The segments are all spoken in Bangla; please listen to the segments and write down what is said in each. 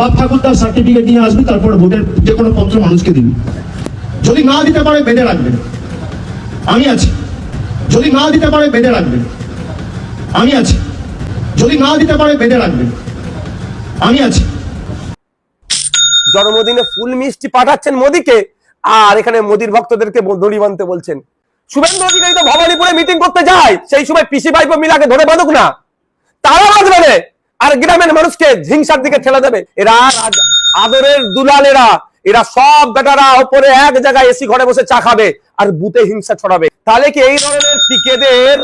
বাপ ঠাকুরদার সার্টিফিকেট নিয়ে আসবি, তারপরে ভোটের যে কোনো পত্র মানুষকে দিবি। যদি না দিতে পারে, বেঁধে রাখবেন আমি আছি। যদি না দিতে পারে, বেঁধে রাখবেন আমি আছি। যদি না দিতে পারে, বেঁধে রাখবেন আমি আছি। জন্মদিনে ফুল মিষ্টি পাঠাচ্ছেন মোদিকে, আর এখানে মোদির ভক্তদেরকে দড়ি বানতে বলছেন। শুভেন্দু অধিকারী তো ভবানীপুরে মিটিং করতে যায়। সেই সময় পিসি ভাইপো মিলাকে ধরে বাঁধুক না। তারা বাঁধবে। আর গ্রামের মানুষকে হিংসার দিকে ঠেলে দেবে। এরা আদরের দুলালেরা, এরা সব বেটারা ওপরে এক জায়গায় এসি ঘরে বসে চা খাবে আর বুতে হিংসা ছড়াবে। তাহলে কি এই ধরনের পিকেদের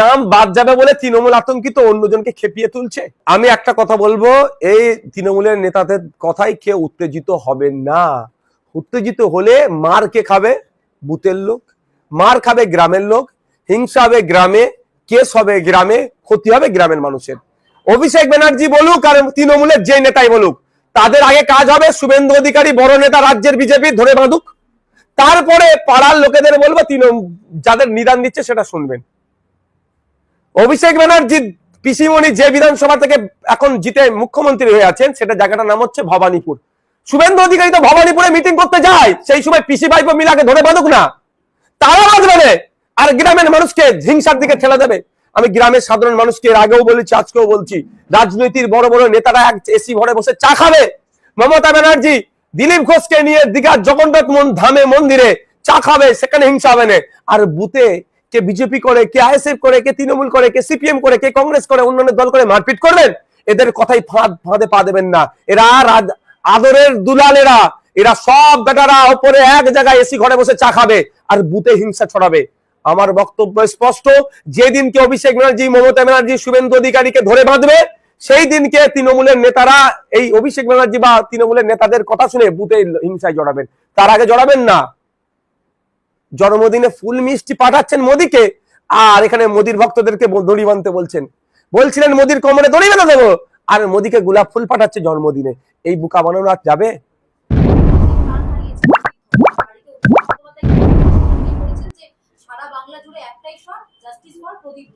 নাম বাদ যাবে বলে তৃণমূল আতঙ্কিত অন্যজনকে খেপিয়ে তুলছে? আমি একটা কথা বলব, এই তৃণমূলের নেতাদের কথাই কেউ উত্তেজিত হবে না। উত্তেজিত হলে মার কে খাবে? বুথের লোক। মার খাবে গ্রামের লোক। হিংসা হবে গ্রামে, কেস হবে গ্রামে, ক্ষতি হবে গ্রামের মানুষের। অভিষেক ব্যানার্জি বলুক আর তৃণমূলের যে নেতাই বলুক, তাদের আগে কাজ হবে শুভেন্দু অধিকারী, বড় নেতা রাজ্যের বিজেপি ধরে বাঁধুক। তারপরে পাড়ার লোকেদের বলব যাদের নিদান দিচ্ছে সেটা শুনবেন। অভিষেক ব্যানার্জি, পিসিমণি যে বিধানসভা থেকে এখন জিতে মুখ্যমন্ত্রী হয়ে আছেন, সেটা জায়গাটার নাম হচ্ছে ভবানীপুর। শুভেন্দু অধিকারী তো ভবানীপুরে মিটিং করতে যায়, সেই সময় পিসি ভাইপো মিলাকে ধরে বাঁধুক না। তারা বাঁধবে। আর গ্রামের মানুষকে হিংসার দিকে ঠেলে দেবে। আমি গ্রামের সাধারণ মানুষকে এর আগেও বলেছি, আজকেও বলছি। রাজনৈতিক বড় বড় নেতারা এক এসি ঘরে বসে চা খাবে। মমতা ব্যানার্জি, দিলীপ ঘোষকে নিয়ে দীঘার জগন্নাথ ধামে মন্দিরে চা খাবে, সেখানে হিংসা হবে আর বুথে কে বিজেপি করে, কে আইএসএফ করে, কে তৃণমূল করে, কে সিপিএম করে, কে কংগ্রেস করে, অন্যান্য দল করে মারপিট করবেন? এদের কথাই ফাঁদ, ফাঁদে পা দেবেন না। এরা আদরের দুলালেরা। এরা সব বেটারা, ওপরে এক জায়গায় এসি ঘরে বসে চা খাবে, আর বুথে হিংসা ছড়াবে। আমার বক্তব্য স্পষ্ট। যেদিনকে অভিষেক ব্যানার্জি, মমতা ব্যানার্জি, শুভেন্দু অধিকারীকে ধরে বাঁধবে সেই দিনকে তৃণমূলের নেতারা এই অভিষেক ব্যানার্জি বা তৃণমূলের নেতাদের কথা শুনে বুথে হিংসায় জড়াবেন। তার আগে জড়াবেন না। জন্মদিনে ফুল মিষ্টি পাঠাচ্ছেন মোদিকে, আর এখানে মোদির ভক্তদেরকে দড়ি বানতে বলছেন। বলছিলেন, মোদির কোমরে দড়ি বেঁধে দেবো। আর মোদিকে গোলাপ ফুল পাঠাচ্ছে জন্মদিনে। এই বুকা বানানো আর যাবে? ফর প্রদীপ।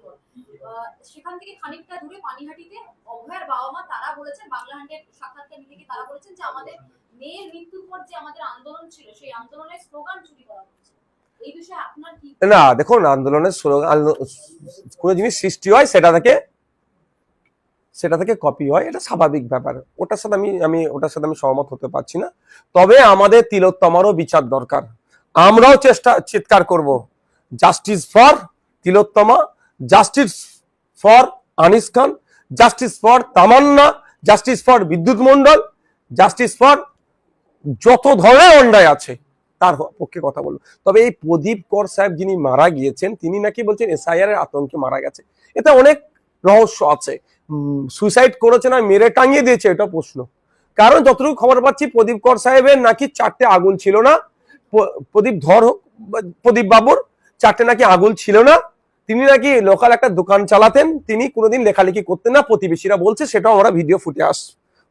সেখান থেকে খানিকটা দূরে পানিহাটিতে অভয়ের বাবা মা তারা বলেছেন, বাংলা হান্ডের সাক্ষাৎকার নিতে তারা বলেছেন যে আমাদের মেয়ের মৃত্যুর পর যে আমাদের আন্দোলন ছিল, সেই আন্দোলনের স্লোগান চুরি করা না, দেখুন, আন্দোলনের কোনো জিনিস সৃষ্টি হয় সেটা থেকে সেটা থেকে কপি হয়, এটা স্বাভাবিক ব্যাপার। ওটার সাথে আমি আমি, ওটার সাথে আমি সহমত হতে পারছি না। তবে আমাদের তিলোত্তমারও বিচার দরকার। আমরাও চেষ্টা, চিৎকার করব। Justice for Tilottama justice for Anis Khan justice for Tamanna justice for Bidyut Mondal justice for যত ধরনের অন্যায় আছে, তার পক্ষে কথা বলব তবে এই প্রদীপ কর সাহেব যিনি মারা গিয়েছেন, তিনি নাকি বলছেন এসআইআর এর আতঙ্কে মারা গেছে। এতে অনেক রহস্য আছে। সুইসাইড করেছে না, মেরে টাঙিয়ে দিয়েছে, এটা প্রশ্ন। কারণ যতটুকু খবর পাচ্ছি, প্রদীপ কর সাহেবের নাকি চারটে আগুন ছিল না। প্রদীপ ধর, প্রদীপ বাবুর চারটে নাকি আগুন ছিল না। তিনি নাকি লোকাল একটা দোকান চালাতেন, তিনি কোনোদিন লেখালেখি করতেন না, প্রতিবেশীরা বলছে সেটাও আমরা ভিডিও ফুটে আস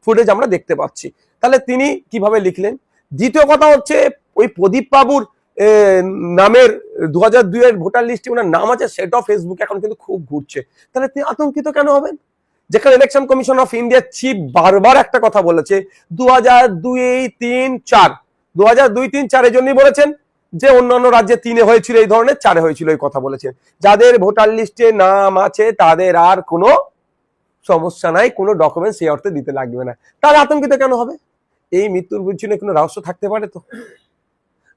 ফুটেজ আমরা দেখতে পাচ্ছি। তাহলে তিনি কীভাবে লিখলেন? দ্বিতীয় কথা হচ্ছে, ওই প্রদীপ বাবুর নামের দু হাজার দুইয়ের ভোটার লিস্টে ওনার নাম আছে, সেটাও ফেসবুকে এখন কিন্তু খুব ঘুরছে। তাহলে তিনি আতঙ্কিত কেন হবেন? যেখানে ইলেকশন কমিশন অফ ইন্ডিয়ার চিফ বারবার একটা কথা বলেছে দু হাজার দুই তিন চার দু হাজার দুই তিন চারের জন্যই বলেছেন যে অন্যান্য রাজ্যে তিনে হয়েছিল, এই ধরনের চারে হয়েছিল, এই কথা বলেছেন। যাদের ভোটার লিস্টে নাম আছে, তাদের আর কোনো সমস্যা নাই, কোনো ডকুমেন্ট সেই অর্থে দিতে লাগবে না। তার আতঙ্কিত কেন হবে? এই মৃত্যুর পিছনে কোনো রহস্য থাকতে পারে তো?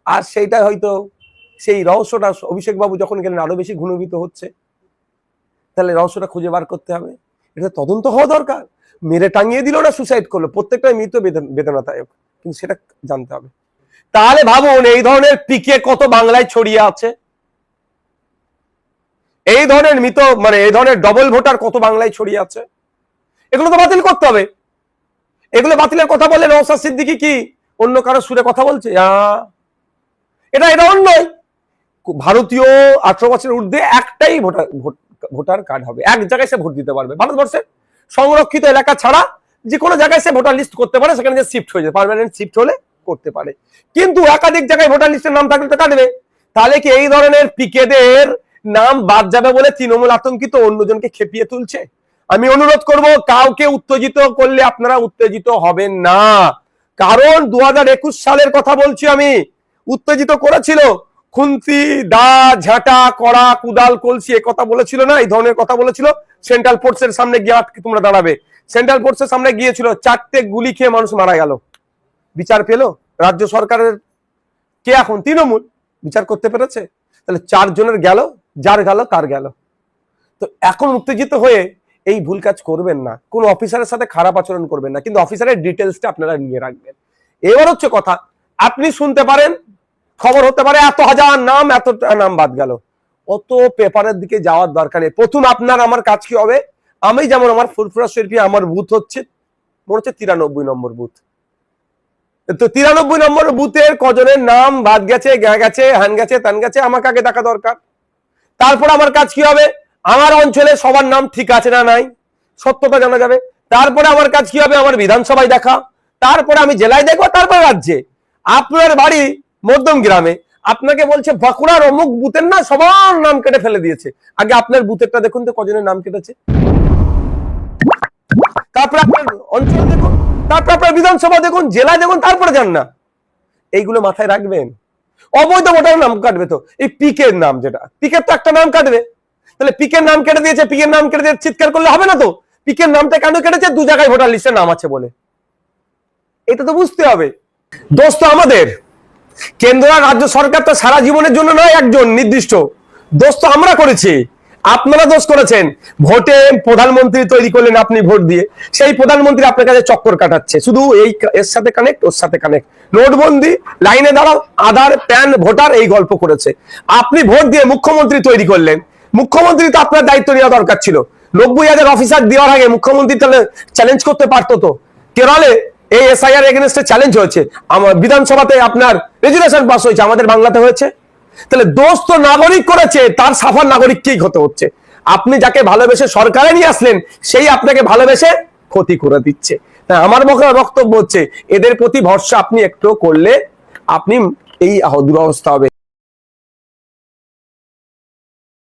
আর সেইটা হয়তো সেই রহস্যটা অভিষেক বাবু যখন গেলেন, আরও বেশি ঘনীভূত হচ্ছে। তাহলে রহস্যটা খুঁজে বার করতে হবে। এটা তদন্ত হওয়া দরকার। মেরে টাঙিয়ে দিল না সুসাইড করল। প্রত্যেকটাই মৃত বেদন- বেদনাদায়ক। কিন্তু সেটা জানতে হবে। তাহলে ভাবুন, এই ধরনের পিকে কত বাংলায় ছড়িয়ে আছে? এই ধরনের মৃত মানে এই ধরনের ডবল ভোটার কত বাংলায় ছড়িয়ে আছে? এগুলো তো বাতিল করতে হবে। এগুলো বাতিলের কথা বললে নওসাদ সিদ্দিকি কি অন্য কারও সুরে কথা বলছে? এটা এটা অন্যই ভারতীয় আঠারো বছরের ঊর্ধ্বে একটাই ভোটার ভোট- ভোটার কার্ড হবে। এক জায়গায় সে ভোট দিতে পারবে। ভারতবর্ষে সংরক্ষিত এলাকা ছাড়া যে কোনো জায়গায় সে ভোটার লিস্ট করতে পারে, সেখানে যে শিফট হয়ে যায়। পার্মানেন্ট শিফট হলে করতে পারে। কিন্তু একাধিক জায়গায় ভোটার লিস্টের নাম থাকলে তো কাটবে তাহলে কি এই ধরনের পিকেদের নাম বাদ যাবে বলে তৃণমূল আতঙ্কিত অন্যজনকে খেপিয়ে তুলছে? আমি অনুরোধ করব, কাউকে উত্তেজিত করলে আপনারা উত্তেজিত হবেন না। কারণ দু হাজার একুশ সালের কথা বলছি আমি। উত্তেজিত করেছিল খুন্তি, দা, ঝাঁটা, কড়া, কুদাল, কলসি, এ কথা বলেছিল না, এই ধরনের কথা বলেছিল। সেন্ট্রাল ফোর্সের সামনে গিয়ে তোমরা দাঁড়াবে। সেন্ট্রাল ফোর্সের সামনে গিয়েছিল, চারটে গুলি খেয়ে মানুষ মারা গেল। বিচার পেল? রাজ্য সরকারের কে এখন? তৃণমূল। বিচার করতে পেরেছে? তাহলে চারজনের গেল। যার গেল তার গেল? তো এখন উত্তেজিত হয়ে এই ভুল কাজ করবেন না। কোন অফিসারের সাথে খারাপ আচরণ করবেন না। কিন্তু অফিসারের ডিটেলসটা আপনারা নিয়ে রাখবেন। এবার হচ্ছে কথা, আপনি শুনতে পারেন, খবর হতে পারে এত হাজার নাম এত নাম বাদ গেল। অত পেপারের দিকে যাওয়ার দরকার নেই। প্রথম আপনার আমার কাজ কি হবে? আমি যেমন আমার ফুরফুরা শরীফে, আমার বুথ হচ্ছে, মনে হচ্ছে তিরানব্বই নম্বর বুথ। তো তিরানব্বই নম্বর বুথের কজনের নাম বাদ গেছে গ্যা গেছে হ্যান গেছে ত্যান গেছে, আমাকে আগে দেখা দরকার। তারপর আমার কাজ কি হবে? আমার অঞ্চলে সবার নাম ঠিক আছে না নাই? সত্যতা জানা যাবে। তারপরে আমার কাজ কি হবে? আমার বিধানসভায় দেখা। তারপরে আমি জেলায় দেখব, তারপরে রাজ্যে। আপনার বাড়ি মধ্যম গ্রামে। আপনাকে বলছে, বাঁকুড়ার অমুক বুথের না সবার নাম কেটে ফেলে দিয়েছে। আগে আপনার বুথেরটা দেখুন তো, কজনের নাম কেটেছে। তারপরে আপনার অঞ্চল দেখুন। তারপর আপনার বিধানসভা দেখুন, জেলায় দেখুন, তারপরে যান না। এইগুলো মাথায় রাখবেন। অবৈধ ভোটার নাম কাটবে তো। এই পিকের নাম যেটা। পিকের তো একটা নাম কাটবে। তাহলে পিকের নাম কেটে দিয়েছে, পিকের নাম কেটে দিয়ে চিৎকার করলে হবে না তো? পিকের নামটা কেন কেটেছে? দু জায়গায় ভোটার লিস্টে নাম আছে বলে। এটা তো বুঝতে হবে। দোষ তো আমাদের, কেন্দ্র আর রাজ্য সরকার তো সারা জীবনের জন্য নয়, একজন নির্দিষ্ট। দোষ তো আমরা করেছি। আপনারা দোষ করেছেন। ভোটে প্রধানমন্ত্রী তৈরি করলেন আপনি ভোট দিয়ে। সেই প্রধানমন্ত্রী আপনার কাছে চক্কর কাটাচ্ছে। শুধু এই এর সাথে কানেক্ট ওর সাথে কানেক্ট নোটবন্দি, লাইনে দাঁড়াও, আধার, প্যান, ভোটার এই গল্প করেছে। আপনি ভোট দিয়ে মুখ্যমন্ত্রী তৈরি করলেন। মুখ্যমন্ত্রী তো আপনার দায়িত্ব নেওয়া দরকার ছিল। নব্বই হাজার অফিসার দেওয়ার আগে মুখ্যমন্ত্রী তাহলে চ্যালেঞ্জ করতে পারতো তো। কেরলে এই এসআইআর এগেনস্টে চ্যালেঞ্জ হয়েছে। আমার বিধানসভাতে আপনার রেজুলেশন পাস হয়েছে। আমাদের বাংলাতে হয়েছে। তাহলে দোষ তো নাগরিক করেছে, তার সাফার নাগরিককেই হতে হচ্ছে। আপনি যাকে ভালোবেসে সরকারে নিয়ে আসলেন, সেই আপনাকে ভালোবেসে ক্ষতি করে দিচ্ছে। আমার বক্তব্য হচ্ছে, এদের প্রতি ভরসা আপনি একটু করলে আপনি এই দুরবস্থা হবে।